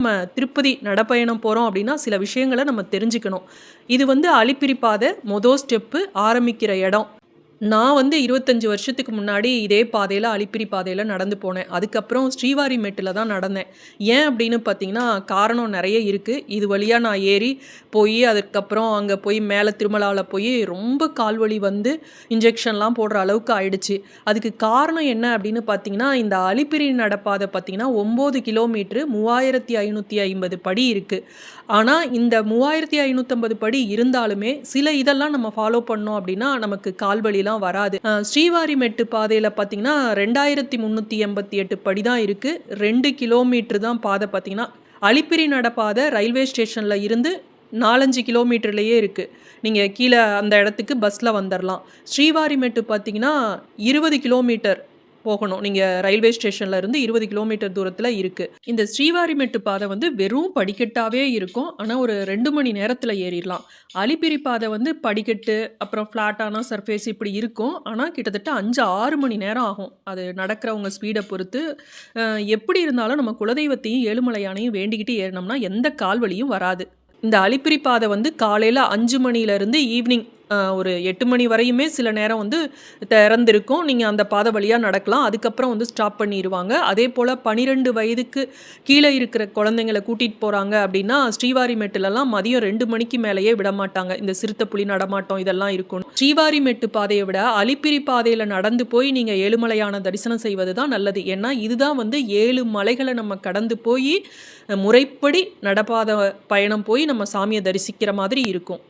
நம்ம திருப்பதி நடப்பயணம் போகிறோம் அப்படின்னா சில விஷயங்களை நம்ம தெரிஞ்சுக்கணும். இது வந்து அழிப்பிரிப்பாத மொதல் ஸ்டெப்பு ஆரம்பிக்கிற இடம். நான் வந்து இருபத்தஞ்சி வருஷத்துக்கு முன்னாடி இதே பாதையில் அலிப்பிரி பாதையில் நடந்து போனேன். அதுக்கப்புறம் ஸ்ரீவாரி மெட்டில் தான் நடந்தேன். ஏன் அப்படின்னு பார்த்தீங்கன்னா காரணம் நிறைய இருக்குது இது வழியாக நான் ஏறி போய் அதுக்கப்புறம் அங்கே போய் மேலே திருமலாவில் போய் ரொம்ப கால்வலி வந்து இன்ஜெக்ஷன்லாம் போடுற அளவுக்கு ஆயிடுச்சு. அதுக்கு காரணம் என்ன அப்படின்னு பார்த்தீங்கன்னா இந்த அலிப்பிரி நடப்பாதை பார்த்தீங்கன்னா ஒம்பது கிலோமீட்ரு மூவாயிரத்தி ஐநூற்றி ஐம்பது படி இருக்குது ஆனால் இந்த மூவாயிரத்தி ஐநூற்றம்பது படி இருந்தாலுமே சில இதெல்லாம் நம்ம ஃபாலோ பண்ணோம் அப்படின்னா நமக்கு கால்வலிலாம் வராது. ஸ்ரீவாரி மெட்டு பாதையில் பார்த்தீங்கன்னா ரெண்டாயிரத்தி முந்நூற்றி எண்பத்தி எட்டு படி தான் இருக்குது ரெண்டு கிலோமீட்டர் தான் பாதை பார்த்தீங்கன்னா அலிப்பிரி நடப்பாதை ரயில்வே ஸ்டேஷனில் இருந்து நாலஞ்சு கிலோமீட்டர்லேயே இருக்குது நீங்கள் கீழே அந்த இடத்துக்கு பஸ்ஸில் வந்துடலாம் ஸ்ரீவாரிமேட்டு பார்த்தீங்கன்னா இருபது கிலோமீட்டர் போகணும். நீங்கள் ரயில்வே ஸ்டேஷன்ல இருந்து இருபது கிலோமீட்டர் தூரத்தில் இருக்குது இந்த ஸ்ரீவாரிமெட்டு பாதை வந்து வெறும் படிக்கட்டாகவே இருக்கும். ஆனால் ஒரு ரெண்டு மணி நேரத்தில் ஏறிடலாம் அலிப்பிரி பாதை வந்து படிக்கட்டு அப்புறம் ஃப்ளாட்டான சர்ஃபேஸ் இப்படி இருக்கும். ஆனால் கிட்டத்தட்ட அஞ்சு ஆறு மணி நேரம் ஆகும். அது நடக்கிறவங்க ஸ்பீடை பொறுத்து. எப்படி இருந்தாலும் நம்ம குலதெய்வத்தையும் ஏழுமலையானையும் வேண்டிக்கிட்டு ஏறினோம்னா எந்த கால்வழியும் வராது. இந்த அலிப்பிரி பாதை வந்து காலையில் அஞ்சு மணிலேருந்து ஈவினிங் ஒரு எட்டு மணி வரையுமே சில நேரம் வந்து திறந்திருக்கும். நீங்கள் அந்த பாதை வழியாக நடக்கலாம். அதுக்கப்புறம் வந்து ஸ்டாப் பண்ணிடுவாங்க அதே போல் பனிரெண்டு வயதுக்கு கீழே இருக்கிற குழந்தைங்களை கூட்டிகிட்டு போகிறாங்க அப்படின்னா ஸ்ரீவாரிமெட்டுலலாம் மதியம் ரெண்டு மணிக்கு மேலேயே விட மாட்டாங்க. இந்த சிறுத்தை புலி நடமாட்டம் இதெல்லாம் இருக்கும் ஸ்ரீவாரிமேட்டு பாதையை விட அலிப்பிரி பாதையில் நடந்து போய் நீங்கள் ஏழுமலையான தரிசனம் செய்வது தான் நல்லது. ஏன்னா இதுதான் வந்து ஏழு மலைகளை நம்ம கடந்து போய் முறைப்படி நடப்பாத பயணம் போய் நம்ம சாமியை தரிசிக்கிற மாதிரி இருக்கும்.